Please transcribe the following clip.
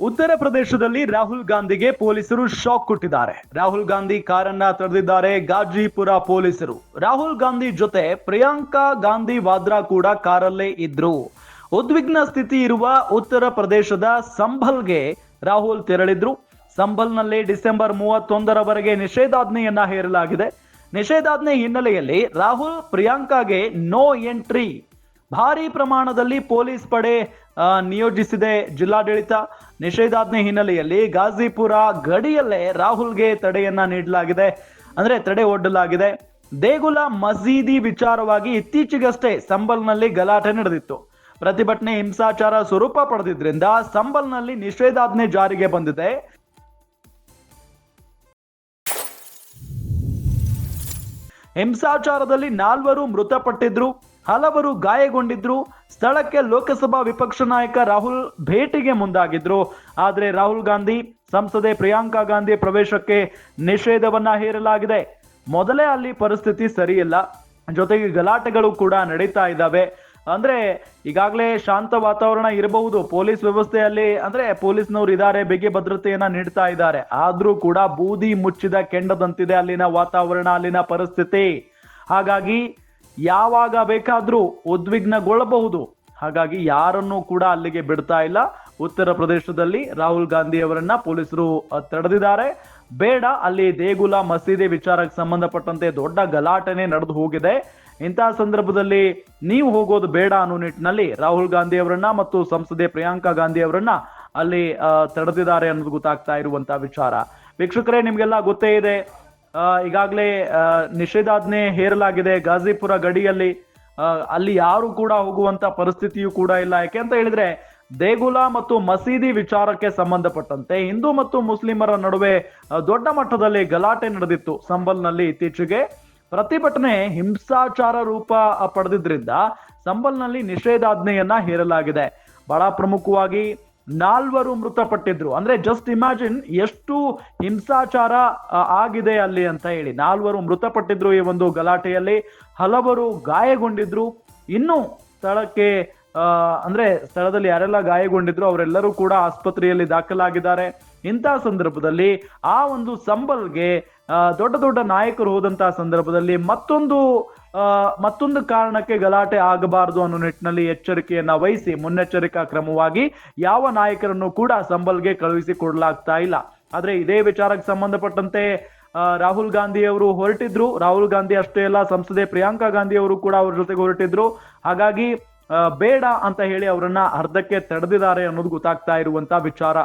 ಉತ್ತರ ಪ್ರದೇಶದಲ್ಲಿ ರಾಹುಲ್ ಗಾಂಧಿಗೆ ಪೊಲೀಸರು ಶಾಕ್ ಕೊಟ್ಟಿದ್ದಾರೆ. ರಾಹುಲ್ ಗಾಂಧಿ ಕಾರನ್ನ ತಡೆದಿದ್ದಾರೆ ಗಾಜಿಪುರ ಪೊಲೀಸರು. ರಾಹುಲ್ ಗಾಂಧಿ ಜೊತೆ ಪ್ರಿಯಾಂಕಾ ಗಾಂಧಿ ವಾದ್ರಾ ಕೂಡ ಕಾರಲ್ಲೇ ಇದ್ರು. ಉದ್ವಿಗ್ನ ಸ್ಥಿತಿ ಇರುವ ಉತ್ತರ ಪ್ರದೇಶದ ಸಂಭಲ್ಗೆ ರಾಹುಲ್ ತೆರಳಿದ್ರು. ಸಂಭಲ್ನಲ್ಲಿ ಡಿಸೆಂಬರ್ ಮೂವತ್ತೊಂದರವರೆಗೆ ನಿಷೇಧಾಜ್ಞೆಯನ್ನ ಹೇರಲಾಗಿದೆ. ನಿಷೇಧಾಜ್ಞೆ ಹಿನ್ನೆಲೆಯಲ್ಲಿ ರಾಹುಲ್ ಪ್ರಿಯಾಂಕಾಗೆ ನೋ ಎಂಟ್ರಿ. ಭಾರಿ ಪ್ರಮಾಣದಲ್ಲಿ ಪೊಲೀಸ್ ಪಡೆ ನಿಯೋಜಿಸಿದೆ ಜಿಲ್ಲಾಡಳಿತ. ನಿಷೇಧಾಜ್ಞೆ ಹಿನ್ನೆಲೆಯಲ್ಲಿ ಗಾಜಿಪುರ ಗಡಿಯಲ್ಲೇ ರಾಹುಲ್ಗೆ ತಡೆಯನ್ನ ನೀಡಲಾಗಿದೆ. ಅಂದ್ರೆ ತಡೆ ಒಡ್ಡಲಾಗಿದೆ. ದೇಗುಲ ಮಸೀದಿ ವಿಚಾರವಾಗಿ ಇತ್ತೀಚೆಗಷ್ಟೇ ಸಂಬಲ್ನಲ್ಲಿ ಗಲಾಟೆ ನಡೆದಿತ್ತು. ಪ್ರತಿಭಟನೆ ಹಿಂಸಾಚಾರ ಸ್ವರೂಪ ಪಡೆದಿದ್ರಿಂದ ಸಂಬಲ್ನಲ್ಲಿ ನಿಷೇಧಾಜ್ಞೆ ಜಾರಿಗೆ ಬಂದಿದೆ. ಹಿಂಸಾಚಾರದಲ್ಲಿ ನಾಲ್ವರು ಮೃತಪಟ್ಟಿದ್ರು. ಹಲವರು ಗಾಯಗೊಂಡಿದ್ರು. ಸ್ಥಳಕ್ಕೆ ಲೋಕಸಭಾ ವಿಪಕ್ಷ ನಾಯಕ ರಾಹುಲ್ ಭೇಟಿಗೆ ಮುಂದಾಗಿದ್ರು. ಆದರೆ ರಾಹುಲ್ ಗಾಂಧಿ ಸಂಸದೆ ಪ್ರಿಯಾಂಕಾ ಗಾಂಧಿ ಪ್ರವೇಶಕ್ಕೆ ನಿಷೇಧವನ್ನ ಹೇರಲಾಗಿದೆ. ಮೊದಲೇ ಅಲ್ಲಿ ಪರಿಸ್ಥಿತಿ ಸರಿಯಿಲ್ಲ. ಜೊತೆಗೆ ಗಲಾಟೆಗಳು ಕೂಡ ನಡೀತಾ ಇದ್ದಾವೆ. ಅಂದ್ರೆ ಈಗಾಗಲೇ ಶಾಂತ ವಾತಾವರಣ ಇರಬಹುದು. ಪೊಲೀಸ್ ವ್ಯವಸ್ಥೆಯಲ್ಲಿ ಅಂದ್ರೆ ಪೊಲೀಸ್ನವರು ಇದ್ದಾರೆ, ಬಿಗಿ ಭದ್ರತೆಯನ್ನ ನೀಡ್ತಾ ಇದ್ದಾರೆ. ಆದ್ರೂ ಕೂಡ ಬೂದಿ ಮುಚ್ಚಿದ ಕೆಂಡದಂತಿದೆ ಅಲ್ಲಿನ ವಾತಾವರಣ, ಅಲ್ಲಿನ ಪರಿಸ್ಥಿತಿ. ಹಾಗಾಗಿ ಯಾವಾಗ ಬೇಕಾದರೂ ಉದ್ವಿಗ್ನಗೊಳ್ಳಬಹುದು. ಹಾಗಾಗಿ ಯಾರನ್ನೂ ಕೂಡ ಅಲ್ಲಿಗೆ ಬಿಡ್ತಾ ಇಲ್ಲ. ಉತ್ತರ ಪ್ರದೇಶದಲ್ಲಿ ರಾಹುಲ್ ಗಾಂಧಿ ಅವರನ್ನ ಪೊಲೀಸರು ತಡೆದಿದ್ದಾರೆ. ಬೇಡ, ಅಲ್ಲಿ ದೇಗುಲ, ಮಸೀದಿ ವಿಚಾರಕ್ಕೆ ಸಂಬಂಧಪಟ್ಟಂತೆ ದೊಡ್ಡ ಗಲಾಟೆನೆ ನಡೆದು ಹೋಗಿದೆ. ಇಂತಹ ಸಂದರ್ಭದಲ್ಲಿ ನೀವು ಹೋಗೋದು ಬೇಡ ಅನ್ನೋ ನಿಟ್ಟಿನಲ್ಲಿ ರಾಹುಲ್ ಗಾಂಧಿ ಅವರನ್ನ ಮತ್ತು ಸಂಸದೆ ಪ್ರಿಯಾಂಕಾ ಗಾಂಧಿ ಅವರನ್ನ ಅಲ್ಲಿ ತಡೆದಿದ್ದಾರೆ ಅನ್ನೋದು ಗೊತ್ತಾಗ್ತಾ ಇರುವಂತಹ ವಿಚಾರ. ವೀಕ್ಷಕರೇ, ನಿಮಗೆಲ್ಲ ಗೊತ್ತೇ ಇದೆ. ಈಗಾಗಲೇ ನಿಷೇಧಾಜ್ಞೆ ಹೇರಲಾಗಿದೆ ಗಾಜಿಪುರ ಗಡಿಯಲ್ಲಿ. ಅಲ್ಲಿ ಯಾರು ಕೂಡ ಹೋಗುವಂತ ಪರಿಸ್ಥಿತಿಯೂ ಕೂಡ ಇಲ್ಲ. ಯಾಕೆ ಅಂತ ಹೇಳಿದ್ರೆ, ದೇಗುಲ ಮತ್ತು ಮಸೀದಿ ವಿಚಾರಕ್ಕೆ ಸಂಬಂಧಪಟ್ಟಂತೆ ಹಿಂದೂ ಮತ್ತು ಮುಸ್ಲಿಮರ ನಡುವೆ ದೊಡ್ಡ ಮಟ್ಟದಲ್ಲಿ ಗಲಾಟೆ ನಡೆದಿತ್ತು ಸಂಬಲ್ನಲ್ಲಿ ಇತ್ತೀಚೆಗೆ. ಪ್ರತಿಭಟನೆ ಹಿಂಸಾಚಾರ ರೂಪ ಪಡೆದಿದ್ರಿಂದ ಸಂಬಲ್ನಲ್ಲಿ ನಿಷೇಧಾಜ್ಞೆಯನ್ನ ಹೇರಲಾಗಿದೆ. ಬಹಳ ಪ್ರಮುಖವಾಗಿ ನಾಲ್ವರು ಮೃತಪಟ್ಟಿದ್ರು. ಅಂದ್ರೆ ಜಸ್ಟ್ ಇಮ್ಯಾಜಿನ್ ಎಷ್ಟು ಹಿಂಸಾಚಾರ ಆಗಿದೆ ಅಲ್ಲಿ ಅಂತ ಹೇಳಿ. ನಾಲ್ವರು ಮೃತಪಟ್ಟಿದ್ರು ಈ ಒಂದು ಗಲಾಟೆಯಲ್ಲಿ. ಹಲವರು ಗಾಯಗೊಂಡಿದ್ರು. ಇನ್ನು ಸ್ಥಳಕ್ಕೆ ಅಂದ್ರೆ ಸ್ಥಳದಲ್ಲಿ ಯಾರೆಲ್ಲ ಗಾಯಗೊಂಡಿದ್ರು ಅವರೆಲ್ಲರೂ ಕೂಡ ಆಸ್ಪತ್ರೆಯಲ್ಲಿ ದಾಖಲಾಗಿದ್ದಾರೆ. ಇಂತಹ ಸಂದರ್ಭದಲ್ಲಿ ಆ ಒಂದು ಸಂಬಲ್ಗೆ ದೊಡ್ಡ ದೊಡ್ಡ ನಾಯಕರು ಹೋದಂತಹ ಸಂದರ್ಭದಲ್ಲಿ ಮತ್ತೊಂದು ಮತ್ತೊಂದು ಕಾರಣಕ್ಕೆ ಗಲಾಟೆ ಆಗಬಾರದು ಅನ್ನೋ ನಿಟ್ಟಿನಲ್ಲಿ ಎಚ್ಚರಿಕೆಯನ್ನ ವಹಿಸಿ, ಮುನ್ನೆಚ್ಚರಿಕಾ ಕ್ರಮವಾಗಿ ಯಾವ ನಾಯಕರನ್ನು ಕೂಡ ಸಂಬಲ್ಗೆ ಕಳುಹಿಸಿ ಕೊಡಲಾಗ್ತಾ ಇಲ್ಲ. ಆದ್ರೆ ಇದೇ ವಿಚಾರಕ್ಕೆ ಸಂಬಂಧಪಟ್ಟಂತೆ ರಾಹುಲ್ ಗಾಂಧಿ ಅವರು ಹೊರಟಿದ್ರು. ರಾಹುಲ್ ಗಾಂಧಿ ಅಷ್ಟೇ ಅಲ್ಲ, ಸಂಸದೆ ಪ್ರಿಯಾಂಕಾ ಗಾಂಧಿ ಅವರು ಕೂಡ ಅವ್ರ ಜೊತೆಗೆ ಹೊರಟಿದ್ರು. ಹಾಗಾಗಿ ಬೇಡ ಅಂತ ಹೇಳಿ ಅವರನ್ನ ಅರ್ಧಕ್ಕೆ ತಡೆದಿದ್ದಾರೆ ಅನ್ನೋದು ಗೊತ್ತಾಗ್ತಾ ಇರುವಂತ ವಿಚಾರ.